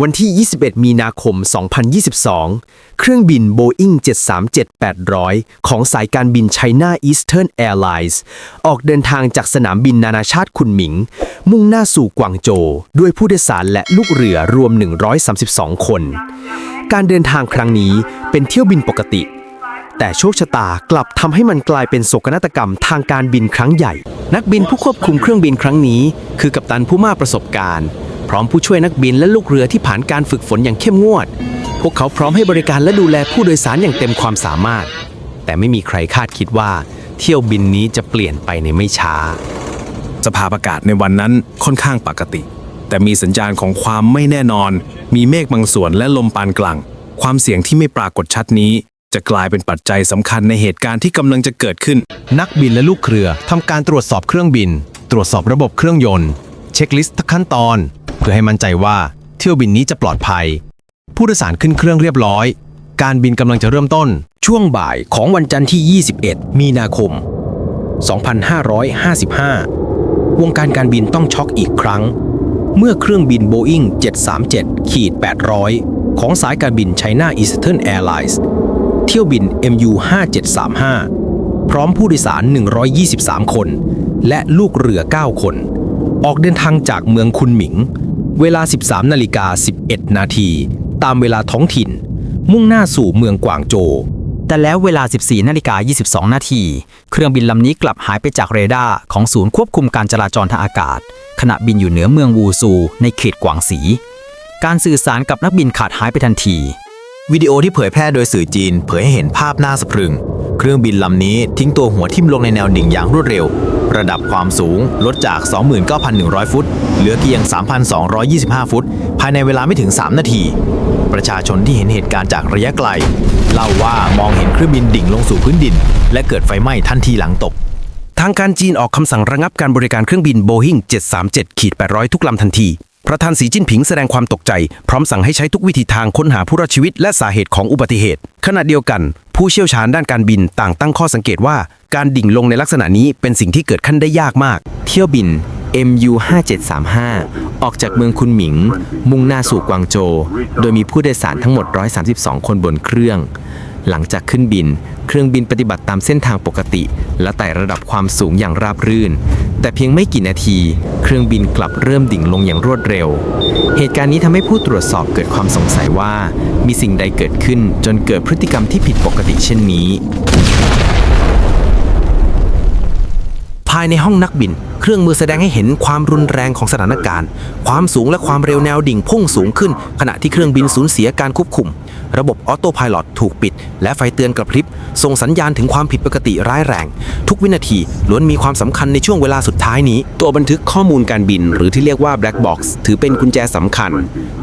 วันที่ 21 มีนาคม 2022 เครื่องบิน Boeing 737-800 ของสายการบิน China Eastern Airlines ออกเดินทางจากสนามบินนานาชาติคุนหมิง มุ่งหน้าสู่กวางโจวด้วยผู้โดยสารและลูกเรือรวม 132 คน การเดินทางครั้งนี้เป็นเที่ยวบินปกติ แต่โชคชะตากลับทำให้มันกลายเป็นโศกนาฏกรรมทางการบินครั้งใหญ่ นักบินผู้ควบคุมเครื่องบินครั้งนี้ คือกัปตันผู้มาประสบการณ์ ร้อมผู้ช่วยนักบินและลูกเรือที่ผ่านการฝึกฝนอย่างเข้มงวด พวกเขาพร้อมให้บริการและดูแลผู้โดยสารอย่างเต็มความสามารถ แต่ไม่มีใครคาดคิดว่า เที่ยวบินนี้จะเปลี่ยนไปในไม่ช้า สภาพอากาศในวันนั้นค่อนข้างปกติ แต่มีสัญญาณของความไม่แน่นอน มีเมฆบางส่วนและลมปานกลาง ความเสี่ยงที่ไม่ปรากฏชัดนี้ จะกลายเป็นปัจจัยสำคัญในเหตุการณ์ที่กำลังจะเกิดขึ้น นักบินและลูกเรือทำการตรวจสอบเครื่องบิน ตรวจสอบระบบเครื่องยนต์ เช็คลิสต์ทุกขั้นตอน เพื่อให้มั่นใจว่าเที่ยวบินนี้จะปลอดภัย ผู้โดยสารขึ้นเครื่องเรียบร้อย การบินกำลังจะเริ่มต้น ช่วงบ่ายของวันจันทร์ที่ 21 มีนาคม 2555 วงการการบินต้องช็อกอีกครั้ง เมื่อเครื่องบิน Boeing 737ขีด800 ของสายการบิน China Eastern Airlines เที่ยวบิน MU 5735 พร้อมผู้โดยสาร 123 คน และลูกเรือ 9 คน ออกเดินทางจากเมืองคุนหมิง เวลา 13นาฬิกา11 นาทีตามเวลาท้องถิ่น มุ่งหน้าสู่เมืองกวางโจ แต่แล้วเวลา 14นาฬิกา22 นาทีเครื่องบินลำนี้กลับหายไปจากเรดาร์ของศูนย์ควบคุมการจราจรทางอากาศ ขณะบินอยู่เหนือเมืองวูซูในเขตกวางสี การสื่อสารกับนักบินขาดหายไปทันทีวิดีโอที่เผยแพร่โดยสื่อจีน เผยให้เห็นภาพน่าสะพรึง เครื่องบินลำนี้ทิ้งตัวหัวทิ่มลงในแนวดิ่งอย่างรวดเร็ว ระดับความสูงลดจาก 29,100 ฟุต เหลือเพียง 3,225 ฟุต ภายในเวลาไม่ถึง 3 นาที ประชาชนที่เห็นเหตุการณ์จากระยะไกล เล่าว่ามองเห็นเครื่องบินดิ่งลงสู่พื้นดิน และเกิดไฟไหม้ทันทีหลังตก ทางการจีนออกคำสั่งระงับการบริการเครื่องบินโบอิ้ง737-800 ทุกลำทันที ประธานสีจิ้นผิงแสดงความตกใจ พร้อมสั่งให้ใช้ทุกวิธีทางค้นหาผู้รอดชีวิตและสาเหตุของอุบัติเหตุ ขณะเดียวกัน ผู้เชี่ยวชาญด้านการบินต่างตั้งข้อสังเกตว่า การดิ่งลงในลักษณะนี้เป็นสิ่งที่เกิดขึ้นได้ยากมาก เที่ยวบิน MU 5735 ออกจากเมืองคุนหมิง มุ่งหน้าสู่กวางโจวโดยมีผู้โดยสารทั้งหมด 132 คนบนเครื่อง หลังจากขึ้นบิน เครื่องบินปฏิบัติตามเส้นทางปกติ และไต่ระดับความสูงอย่างราบรื่น แต่เพียงไม่กี่นาที เครื่องบินกลับเริ่มดิ่งลงอย่างรวดเร็ว เหตุการณ์นี้ทำให้ผู้ตรวจสอบเกิดความสงสัยว่า มีสิ่งใดเกิดขึ้นจนเกิดพฤติกรรมที่ผิดปกติเช่นนี้ ภายในห้องนักบินเครื่องมือแสดงให้เห็นความรุนแรงของสถานการณ์ ความสูงและความเร็วแนวดิ่งพุ่งสูงขึ้น ขณะที่เครื่องบินสูญเสียการควบคุม ระบบออโต้พายロถูกปิด และไฟเตือนกระพริบ ส่งสัญญาณถึงความผิดปกติร้ายแรง ทุกวินาทีล้วนมีความสำคัญในช่วงเวลาสุดท้ายนี้ ตัวบันทึกข้อมูลการบิน หรือที่เรียกว่า black box ถือเป็นกุญแจสำคัญ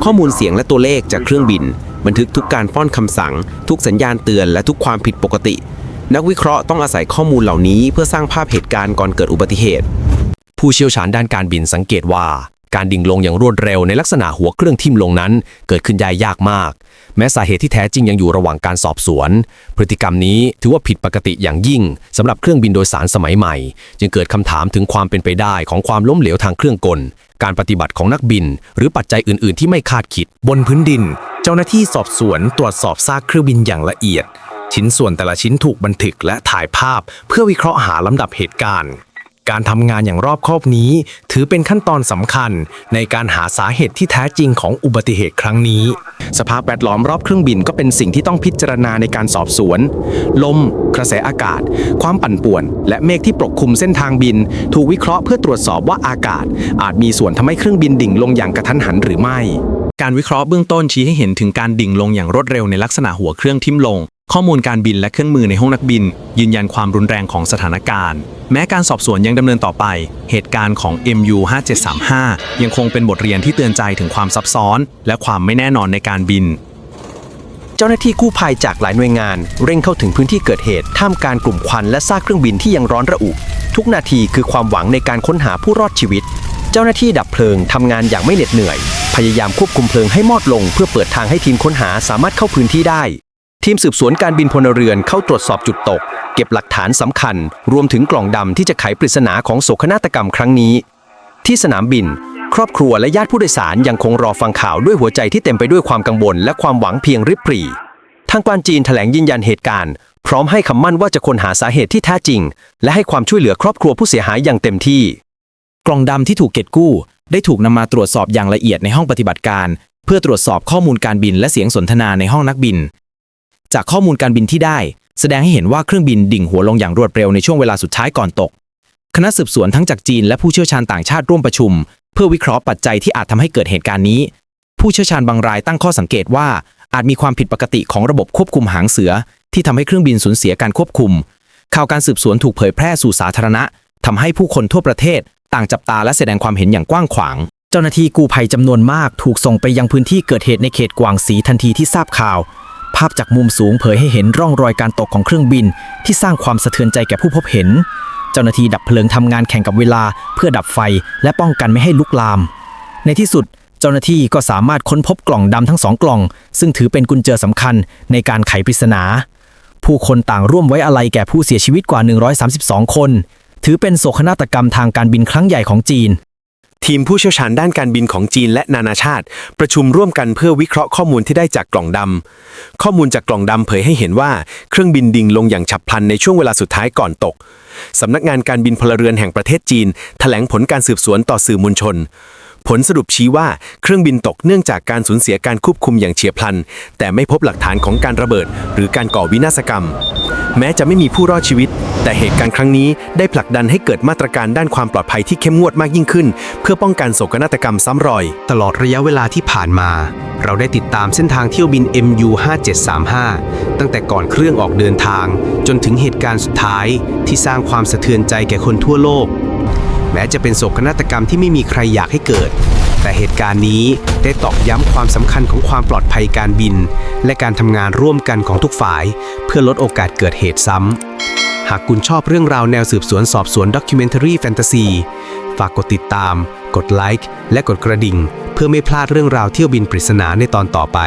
ข้อมูลเสียงและตัวเลขจากเครื่องบิน บันทึกทุกการป้อนคำสั่ง ทุกสัญญาณเตือนและทุกความผิดปกติ นักวิเคราะห์ต้องอาศัยข้อมูลเหล่านี้ เพื่อสร้างภาพเหตุการณ์ก่อนเกิดอุบัติเหตุ ผู้เชี่ยวชาญด้านการบินสังเกตว่า การดิ่งลงอย่างรวดเร็วในลักษณะหัวเครื่องทิ่มลงนั้น เกิดขึ้นได้ยากมาก แม้สาเหตุที่แท้จริงยังอยู่ระหว่างการสอบสวน พฤติกรรมนี้ถือว่าผิดปกติอย่างยิ่งสำหรับเครื่องบินโดยสารสมัยใหม่ จึงเกิดคำถามถึงความเป็นไปได้ของความล้มเหลวทางเครื่องกล การปฏิบัติของนักบิน หรือปัจจัยอื่น ๆ ที่ไม่คาดคิด บนพื้นดิน เจ้าหน้าที่สอบสวนตรวจสอบซากเครื่องบินอย่างละเอียด ชิ้นส่วนแต่ละชิ้นถูกบันทึกและถ่ายภาพ เพื่อวิเคราะห์หาลำดับเหตุการณ์ การทำงานอย่างรอบคอบนี้ ถือเป็นขั้นตอนสำคัญ ในการหาสาเหตุที่แท้จริงของอุบัติเหตุครั้งนี้ สภาพแวดล้อมรอบเครื่องบินก็เป็นสิ่งที่ต้องพิจารณาในการสอบสวน ลม กระแสอากาศ ความปั่นป่วน และเมฆที่ปกคลุมเส้นทางบิน ถูกวิเคราะห์เพื่อตรวจสอบว่าอากาศ อาจมีส่วนทำให้เครื่องบินดิ่งลงอย่างกระทันหันหรือไม่การวิเคราะห์เบื้องต้นชี้ให้เห็นถึงการดิ่งลงอย่างรวดเร็วในลักษณะหัวเครื่องทิ่มลง ข้อมูลการบินและเครื่องมือในห้องนักบิน ยืนยันความรุนแรงของสถานการณ์ แม้การสอบสวนยังดำเนินต่อไป เหตุการณ์ของ MU 5735 ยังคงเป็นบทเรียนที่เตือนใจถึงความซับซ้อน และความไม่แน่นอนในการบิน เจ้าหน้าที่กู้ภัยจากหลายหน่วยงาน เร่งเข้าถึงพื้นที่เกิดเหตุ ท่ามกลางกลุ่มควันและซากเครื่องบินที่ยังร้อนระอุ ทุกนาทีคือความหวังในการค้นหาผู้รอดชีวิต เจ้าหน้าที่ดับเพลิงทำงานอย่างไม่เหน็ดเหนื่อย พยายามควบคุมเพลิงให้มอดลง เพื่อเปิดทางให้ทีมค้นหาสามารถเข้าพื้นที่ได้ ทีมสืบสวนการบินพลเรือนเข้าตรวจสอบจุดตก เก็บหลักฐานสำคัญ รวมถึงกล่องดำที่จะไขปริศนาของโศกนาฏกรรมครั้งนี้ ที่สนามบิน ครอบครัวและญาติผู้โดยสารยังคงรอฟังข่าวด้วยหัวใจที่เต็มไปด้วยความกังวลและความหวังเพียงริบปรีทางการจีนแถลงยืนยันเหตุการณ์ พร้อมให้คำมั่นว่าจะค้นหาสาเหตุที่แท้จริง และให้ความช่วยเหลือครอบครัวผู้เสียหายอย่างเต็มที่ กล่องดำที่ถูกเก็บกู้ ได้ถูกนำมาตรวจสอบอย่างละเอียดในห้องปฏิบัติการ เพื่อตรวจสอบข้อมูลการบินและเสียงสนทนาในห้องนักบิน จากข้อมูลการบินที่ได้ แสดงให้เห็นว่าเครื่องบินดิ่งหัวลงอย่างรวดเร็วในช่วงเวลาสุดท้ายก่อนตก คณะสืบสวนทั้งจากจีนและผู้เชี่ยวชาญต่างชาติร่วมประชุม เพื่อวิเคราะห์ปัจจัยที่อาจทำให้เกิดเหตุการณ์นี้ ผู้เชี่ยวชาญบางรายตั้งข้อสังเกตว่า อาจมีความผิดปกติของระบบควบคุมหางเสือ ที่ทำให้เครื่องบินสูญเสียการควบคุม ข่าวการสืบสวนถูกเผยแพร่สู่สาธารณะทำให้ผู้คนทั่วประเทศ ต่างจับตาและแสดงความเห็นอย่างกว้างขวางเจ้าหน้าที่กู้ภัยจำนวนมากถูกส่งไปยังพื้นที่เกิดเหตุในเขตกวางสีทันทีที่ทราบข่าว ภาพจากมุมสูงเผยให้เห็นร่องรอยการตกของเครื่องบิน ที่สร้างความสะเทือนใจแก่ผู้พบเห็น เจ้าหน้าที่ดับเพลิงทำงานแข่งกับเวลา เพื่อดับไฟและป้องกันไม่ให้ลุกลาม ในที่สุดเจ้าหน้าที่ก็สามารถค้นพบกล่องดำทั้งสองกล่อง ซึ่งถือเป็นกุญแจสำคัญในการไขปริศนา ผู้คนต่างร่วมไว้อาลัยแก่ผู้เสียชีวิตกว่า 132 คน ถือเป็นโศกนาฏกรรมทางการบินครั้งใหญ่ของจีน ทีมผู้เชี่ยวชาญด้านการบินของจีนและนานาชาติ ประชุมร่วมกันเพื่อวิเคราะห์ข้อมูลที่ได้จากกล่องดำข้อมูลจากกล่องดำเผยให้เห็นว่าเครื่องบินดิ่งลงอย่างฉับพลันในช่วงเวลาสุดท้ายก่อนตก สำนักงานการบินพลเรือนแห่งประเทศจีน แถลงผลการสืบสวนต่อสื่อมวลชน ผลสรุปชี้ว่าเครื่องบินตกเนื่องจากการสูญเสียการควบคุมอย่างเฉียบพลัน แต่ไม่พบหลักฐานของการระเบิด หรือการก่อวินาศกรรม แม้จะไม่มีผู้รอดชีวิต แต่เหตุการณ์ครั้งนี้ได้ผลักดันให้เกิดมาตรการด้านความปลอดภัยที่เข้มงวดมากยิ่งขึ้น เพื่อป้องกันโศกนาฏกรรมซ้ำรอย ตลอดระยะเวลาที่ผ่านมา เราได้ติดตามเส้นทางเที่ยวบิน MU 5735ตั้งแต่ก่อนเครื่องออกเดินทาง จนถึงเหตุการณ์สุดท้าย ที่สร้างความสะเทือนใจแก่คนทั่วโลก แม้จะเป็นโศกนาฏกรรมที่ไม่มีใครอยากให้เกิด แต่เหตุการณ์นี้ได้ตอกย้ำความสำคัญของความปลอดภัยการบิน และการทำงานร่วมกันของทุกฝ่าย เพื่อลดโอกาสเกิดเหตุซ้ำ หากคุณชอบเรื่องราวแนวสืบสวนสอบสวนด็อกิเมนทารีแฟนตาซีฝากกดติดตาม กดไลค์และกดกระดิ่ง เพื่อไม่พลาดเรื่องราวเที่ยวบินปริศนาในตอนต่อไป